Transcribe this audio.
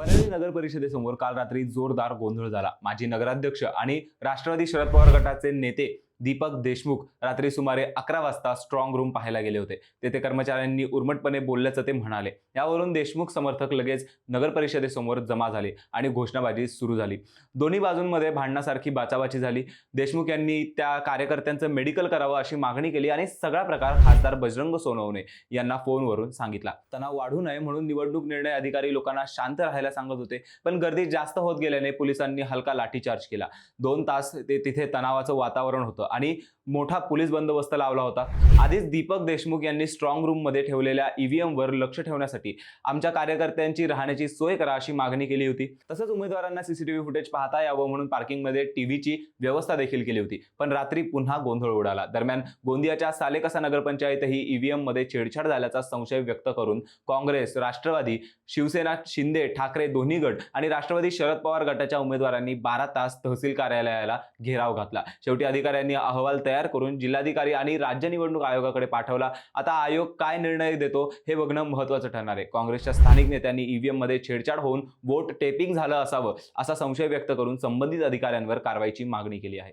परळी नगर परिषदेसमोर काल रात्री जोरदार गोंधळ झाला. माजी नगराध्यक्ष आणि राष्ट्रवादी शरद पवार गटाचे नेते दीपक देशमुख रात्री सुमारे अकरा वाजता स्ट्रॉंग रूम पाहायला गेले होते. तेथे कर्मचाऱ्यांनी उर्मटपणे बोलल्याचं ते म्हणाले. यावरून देशमुख समर्थक लगेच नगर परिषदेसमोर जमा झाले आणि घोषणाबाजी सुरू झाली. दोन्ही बाजूंमध्ये भांडणासारखी बाचाबाची झाली. देशमुख यांनी त्या कार्यकर्त्यांचं मेडिकल करावं अशी मागणी केली आणि सगळा प्रकार खासदार बजरंग सोनवणे यांना फोनवरून सांगितला. तणाव वाढू नये म्हणून निवडणूक निर्णय अधिकारी लोकांना शांत राहायला सांगत होते पण गर्दी जास्त होत गेल्याने पोलिसांनी हलका लाठीचार्ज केला. दोन तास ते तिथे तणावाचं वातावरण होतं. आणि मोठा पोलीस बंदोबस्त लावला होता. आधीच दीपक देशमुख यांनी स्ट्रॉंग रूममध्ये ठेवलेल्या ईव्हीएमवर लक्ष ठेवण्यासाठी आमच्या कार्यकर्त्यांची राहण्याची सोय करा अशी मागणी केली होती. तसंच उमेदवारांना सीसीटीव्ही फुटेज पाहता यावं म्हणून पार्किंगमध्ये टीव्हीची व्यवस्था देखील केली होती. पण रात्री पुन्हा गोंधळ उडाला. दरम्यान गोंदियाच्या सालेकसा नगरपंचायतही ईव्हीएममध्ये छेडछाड झाल्याचा संशय व्यक्त करून काँग्रेस राष्ट्रवादी शिवसेना शिंदे ठाकरे दोन्ही गट आणि राष्ट्रवादी शरद पवार गटाच्या उमेदवारांनी बारा तास तहसील कार्यालयाला घेराव घातला. शेवटी अधिकाऱ्यांनी अहवाल तयार करून जिल्हाधिकारी आणि राज्य निवडणूक आयोगाकडे पाठवला. आता आयोग काय निर्णय देतो हे बघणं महत्वाचं ठरणार आहे. काँग्रेसच्या स्थानिक नेत्यांनी ईव्हीएममध्ये छेडछाड होऊन वोट टेपिंग झालं असावं असा संशय व्यक्त करून संबंधित अधिकाऱ्यांवर कारवाईची मागणी केली आहे.